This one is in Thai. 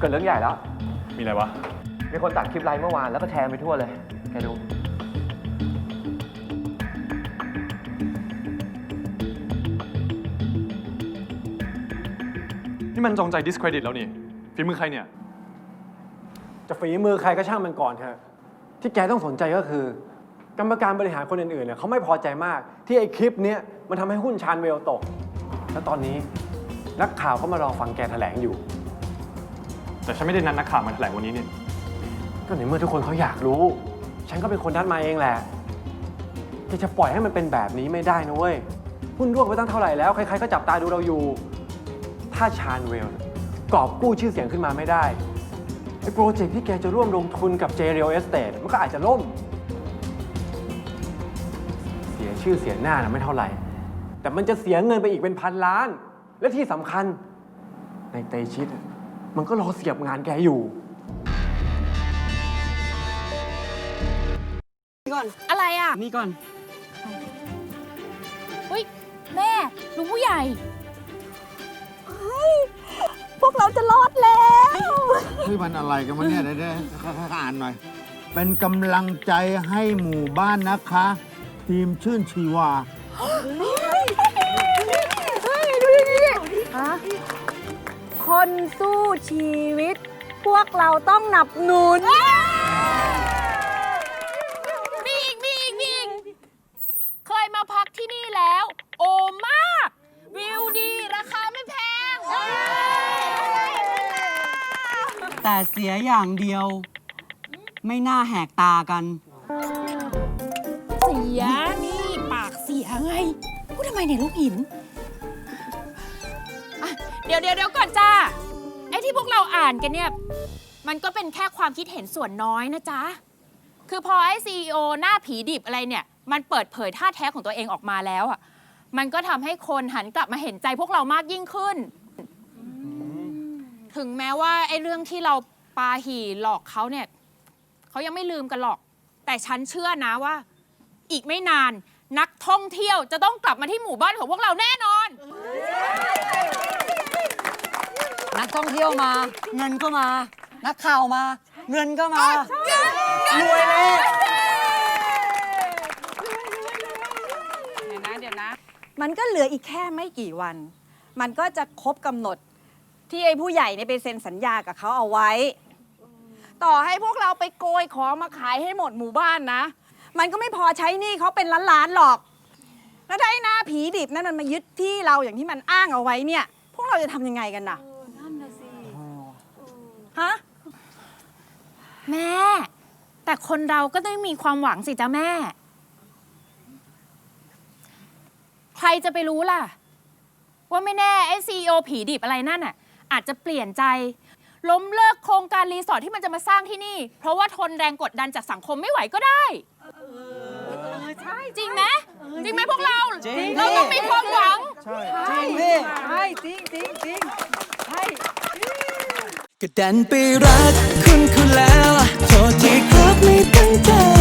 เกิดเรื่องใหญ่แล้ว มีอะไรวะ มีคนตัดคลิปไลฟ์เมื่อวานแล้วก็แชร์ไปทั่วเลย แกดู นี่มันจงใจ discredit แล้วนี่ฝีมือใครเนี่ย จะฝีมือใครก็ช่างมันก่อนเถอะ ที่แกต้องสนใจก็คือ กรรมการบริหารคนอื่นๆเนี่ยเขาไม่พอใจมาก ที่ไอ้คลิปเนี้ยมันทำให้หุ้นชานเวลตก แล้วตอนนี้นักข่าวก็มารอฟังแกแถลงอยู่ แต่ฉันไม่ได้นัดนักข่าวมาแถลงวันนี้นี่ก็ในเมื่อทุกคนเขาอยากรู้ ฉันก็เป็นคนนัดมาเองแหละแกจะปล่อยให้มันเป็นแบบนี้ไม่ได้นะเว้ยหุ้นร่วงไปตั้งเท่าไหร่แล้ว ใครๆก็จับตาดูเราอยู่ ถ้าชาญเวลกอบกู้ชื่อเสียงขึ้นมาไม่ได้ ไอ้โปรเจกต์ที่แกจะร่วมลงทุนกับ j r e a l Estate มันก็อาจจะล่ม เสียชื่อเสียหน้านะไม่เท่าไหร่ แต่มันจะเสียเงินไปอีกเป็นพันล้าน และที่สำคัญในเตชิตอะ มันก็รอเสียบงานแกอยู่อะไรอะนี่ก่อน เฮ้ยแม่ลุงผู้ใหญ่ พวกเราจะรอดแล้วเฮ้ยมันอะไรกันวะเนี่ยเดี๋ยวเดี๋ยวอ่านหน่อย เป็นกำลังใจให้หมู่บ้านนะคะ ทีมชื่นชีวา คนสู้ชีวิต พวกเราต้องหนับหนุน มีอีก มีอีก มีอีก เคยมาพักที่นี่แล้ว โอมาก วิวดี ราคาไม่แพง แต่เสียอย่างเดียว ไม่น่าแหกตากัน เสียนี่ปากเสียไง พูดทำไมเนี่ยลูกหินอะ เดี๋ยวเดี๋ยวเดี๋ยวก่อนจ้าไอ้ที่พวกเราอ่านกันเนี่ย มันก็เป็นแค่ความคิดเห็นส่วนน้อยนะจ๊ะ คือพอไอ้ซีอหน้าผีดิบอะไรเนี่ย มันเปิดเผยท่าแท้ของตัวเองออกมาแล้วอะ มันก็ทำให้คนหันกลับมาเห็นใจพวกเรามากยิ่งขึ้น ถึงแม้ว่าไอ้เรื่องที่เราปาหี่หลอกเขาเนี่ย เขายังไม่ลืมกันหรอก แต่ฉันเชื่อนะว่า อีกไม่นานนักท่องเที่ยวจะต้องกลับมาที่หมู่บ้านของพวกเราแน่นอน นักท่องเที่ยวมา เงินก็มา นักข่าวมา เงินก็มารวยเลยเดี๋ยวนะเดี๋ยวนะ มันก็เหลืออีกแค่ไม่กี่วัน มันก็จะครบกำหนดที่ไอ้ผู้ใหญ่เนี่ยไปเซ็นสัญญากับเขาเอาไว้ ต่อให้พวกเราไปโกยของมาขายให้หมดหมู่บ้านนะ มันก็ไม่พอใช้หนี่เขาเป็นล้านๆหรอก แล้วถ้าไอ้หน้าผีดิบนั่นมันมายึดที่เราอย่างที่มันอ้างเอาไว้เนี่ย พวกเราจะทำยังไงกันน่ะ ฮะ แม่ แต่คนเราก็ต้องมีความหวังสิจ้าแม่ ใครจะไปรู้ล่ะ ว่าไม่แน่ไอ้ซีอผีดิบอะไรนั่นน่ะ อาจจะเปลี่ยนใจ ล้มเลิกโครงการรีสอร์ทที่มันจะมาสร้างที่นี่ เพราะว่าทนแรงกดดันจากสังคมไม่ไหวก็ได้จริงไหมจริงไหมพวกเรา จริง เราต้องมีความหวังจริงพี่ใช่จริงจริงจริงใช่ ก็ดันไปรักคุณคุณแล้วโทษทีครับไม่ตั้งใจ